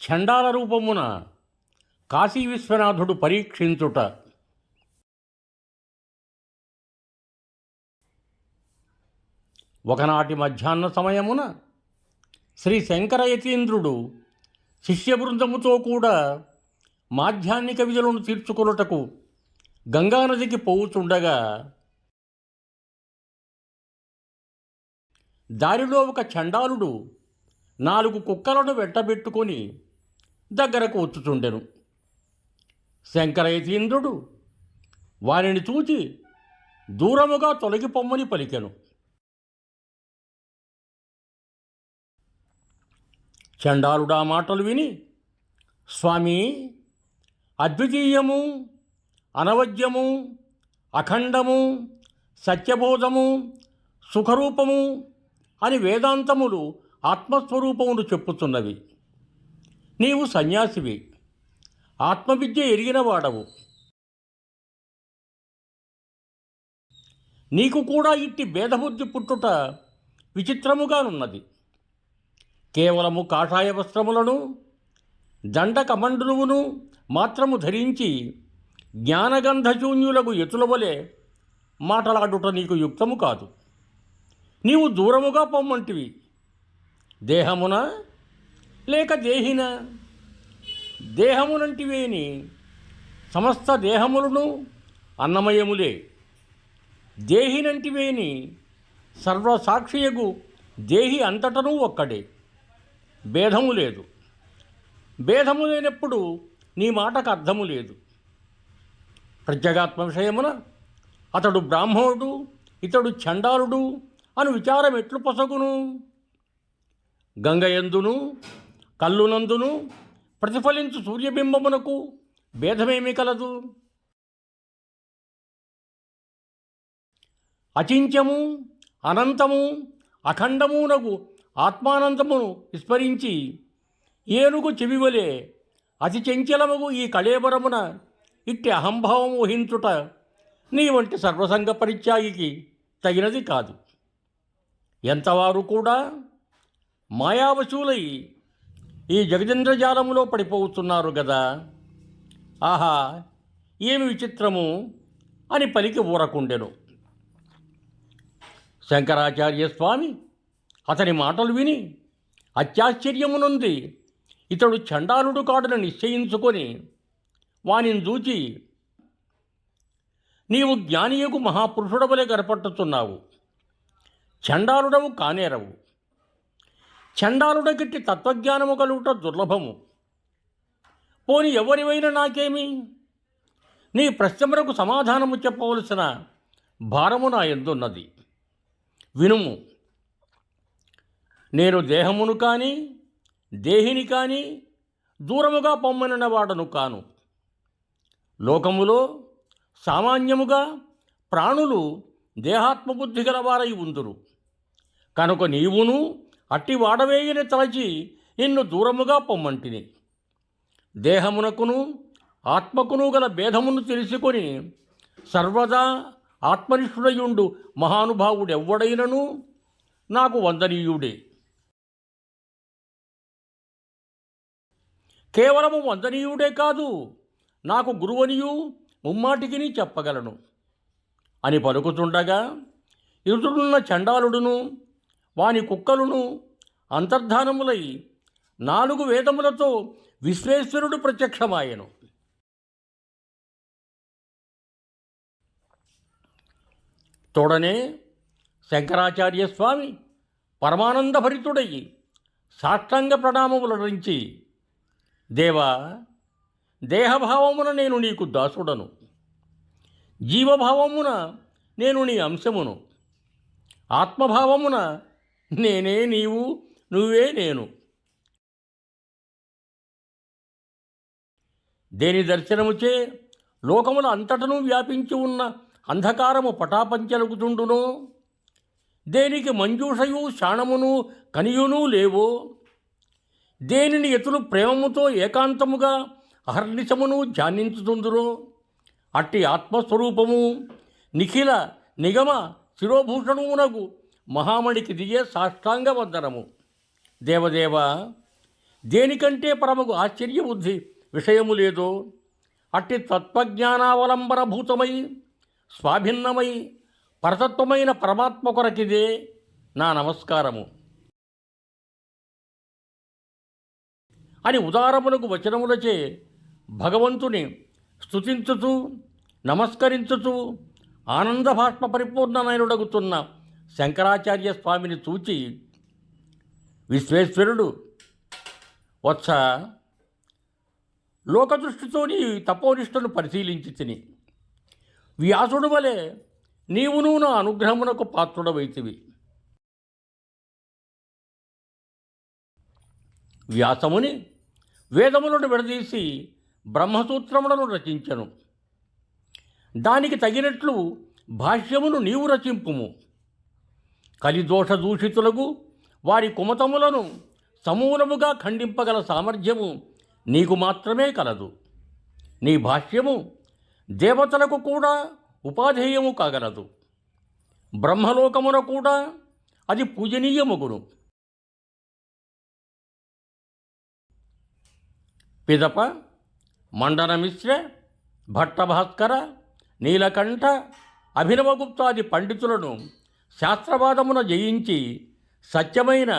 చండాల రూపమున కాశీ విశ్వనాథుడు పరీక్షించుట. ఒకనాటి మధ్యాహ్న సమయమున శ్రీ శంకరయతీంద్రుడు శిష్యబృందముతో కూడా మాధ్యాహ్నిక విధులను తీర్చుకొనుటకు గంగానదికి పోవుచుండగా దారిలో ఒక చండాలుడు నాలుగు కుక్కలను వెంటబెట్టుకొని దగ్గరకు వచ్చుచుండెను. శంకరయతీంద్రుడు వారిని చూచి దూరముగా తొలగిపొమ్మని పలికెను. చండాలుడా మాటలు విని స్వామి అద్వితీయము అనవద్యము అఖండము సత్యబోధము సుఖరూపము అని వేదాంతములు ఆత్మస్వరూపమును చెప్పుతున్నవి నీవు సన్యాసివి. ఆత్మవిద్య ఎరిగిన వాడవు. నీకు కూడా ఇట్టి భేదబుద్ధి పుట్టుట విచిత్రముగానున్నది. కేవలము కాషాయ వస్త్రములను దండ కమండులువును మాత్రము ధరించి జ్ఞానగంధశూన్యులకు ఎతుల వలె మాటలాడుట నీకు యుక్తము కాదు. నీవు దూరముగా పొమ్మంటివి. దేహమున లేక దేహిన దేహమునంటివేని సమస్త దేహములను అన్నమయములే. దేహినంటివేని సర్వసాక్షియగు దేహి అంతటను ఒక్కడే. భేదము లేదు. భేదము లేనప్పుడు నీ మాటకు అర్థము లేదు. ప్రత్యేగాత్మ విషయమున అతడు బ్రాహ్మణుడు ఇతడు చండాలుడు అను విచారం ఎట్లు పొసగును? గంగయందును కల్లునందును ప్రతిఫలించు సూర్యబింబమునకు భేదమేమి కలదు. అచించము అనంతము అఖండమునగు ఆత్మానందమును విస్మరించి ఏనుగు చెవివలే అతి చెంచలముగు ఈ కళేబరమున ఇట్టి అహంభావం ఊహించుట నీ వంటి సర్వసంగ పరిత్యాగికి తగినది కాదు. ఎంతవారు కూడా మాయావశులై ఈ జగదింద్రజాలములో పడిపోతున్నారు గదా. ఆహా ఏమి విచిత్రము అని పలికి ఊరకుండెను. శంకరాచార్య స్వామి అతని మాటలు విని అత్యాశ్చర్యమునుంది. ఇతడు చండాలుడు కాడని నిశ్చయించుకొని వానిని చూచి నీవు జ్ఞానియకు మహాపురుషుడవలే కనపట్టుతున్నావు చండాలుడవు కానేరవు. చండాలుడకిట్టి తత్వజ్ఞానము కలుగుట దుర్లభము. పోని ఎవరివైనా నాకేమి? నీ ప్రశ్నములకు సమాధానము చెప్పవలసిన భారము నా ఎందున్నది? వినుము. నేను దేహమును కానీ దేహిని కానీ దూరముగా పొమ్మనిన వాడను కాను. లోకములో సామాన్యముగా ప్రాణులు దేహాత్మబుద్ధి గలవారై ఉందురు. కనుక నీవును అట్టి వాడవేయని తలచి నిన్ను దూరముగా పొమ్మంటిని. దేహమునకును ఆత్మకును గల భేదమును తెలుసుకొని సర్వదా ఆత్మనిష్ఠుడయుండు మహానుభావుడెవ్వడైనను నాకు వందనీయుడే. కేవలము వందనీయుడే కాదు నాకు గురువనియు ముమ్మాటికిని చెప్పగలను. అని పలుకుతుండగా ఇరుతుడున్న చండాలుడును వాని కుక్కలును అంతర్ధానములై నాలుగు వేదములతో విశ్వేశ్వరుడు ప్రత్యక్షమాయను. తోడనే శంకరాచార్య స్వామి పరమానందభరితుడై సాష్టాంగ ప్రణామములరించి దేవా దేహభావమున నేను నీకు దాసుడను. జీవభావమున నేను నీ అంశమును. ఆత్మభావమున నేనే నీవు నువ్వే నేను. దేని దర్శనముచే లోకముల అంతటను వ్యాపించి ఉన్న అంధకారము పటాపంచలుగుతుండునో దేనికి మంజూషయు శాణమును కనియును లేవో? దేనిని ఎతులు ప్రేమముతో ఏకాంతముగా అహర్నిశమును ధ్యానించుతుందురో అట్టి ఆత్మస్వరూపము నిఖిల నిగమ శిరోభూషణమునగు మహామణికి దిగే సాష్టాంగ వందనము దేవదేవ దేనికంటే పరమకు ఆశ్చర్యబుద్ధి విషయము లేదో అట్టి తత్వజ్ఞానావలంబనభూతమై స్వాభిన్నమై పరతత్వమైన పరమాత్మ కొరకిదే నా నమస్కారము. అని ఉదారములకు వచనములచే భగవంతుని స్తుతించుతూ నమస్కరించుతూ ఆనంద భాష్ప పరిపూర్ణనయుడగుతున్న శంకరాచార్య స్వామిని చూచి విశ్వేశ్వరుడు వత్స లోకదృష్టితోని తపోనిష్టను పరిశీలించి తిని. వ్యాసుడు వలె నీవును నా అనుగ్రహమునకు పాత్రుడవైతివి. వ్యాసముని వేదములను విడదీసి బ్రహ్మసూత్రములను రచించను. దానికి తగినట్లు భాష్యమును నీవు రచింపుము. కలిదోష దూషితులకు వారి కుమతములను సమూలముగా ఖండింపగల సామర్థ్యము నీకు మాత్రమే కలదు. నీ భాష్యము దేవతలకు కూడా ఉపాధేయము కాగలదు. బ్రహ్మలోకమున కూడా అది పూజనీయముగును. పిదప మండనమిశ్ర భట్టభాస్కర నీలకంఠ అభినవగుప్తాది పండితులను శాస్త్రవాదమున జయించి సత్యమైన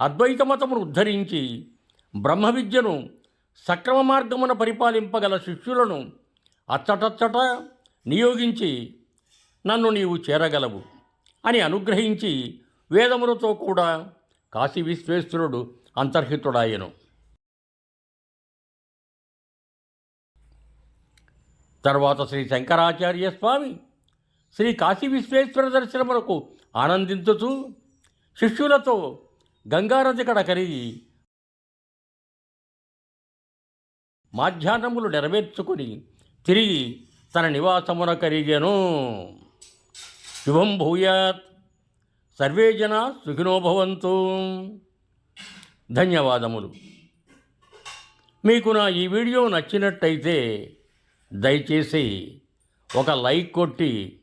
అద్వైతమతమును ఉద్ధరించి బ్రహ్మ విద్యను సక్రమ మార్గమున పరిపాలింపగల శిష్యులను అచ్చటచ్చట నియోగించి నన్ను నీవు చేరగలవు అని అనుగ్రహించి వేదములతో కూడా కాశీ విశ్వేశ్వరుడు అంతర్హితుడాయను తర్వాత శ్రీ శంకరాచార్య స్వామి శ్రీ కాశీ విశ్వేశ్వర దర్శనమునకు ఆనందించుతూ శిష్యులతో గంగానది కడ కరిగి మాధ్యాహ్నములు నెరవేర్చుకుని తిరిగి తన నివాసమున కరిగెను. శుభం భూయాత్. సర్వే జన సుఖినోభవంతు ధన్యవాదములు. మీకు నా ఈ వీడియో నచ్చినట్టయితే దయచేసి ఒక లైక్ కొట్టి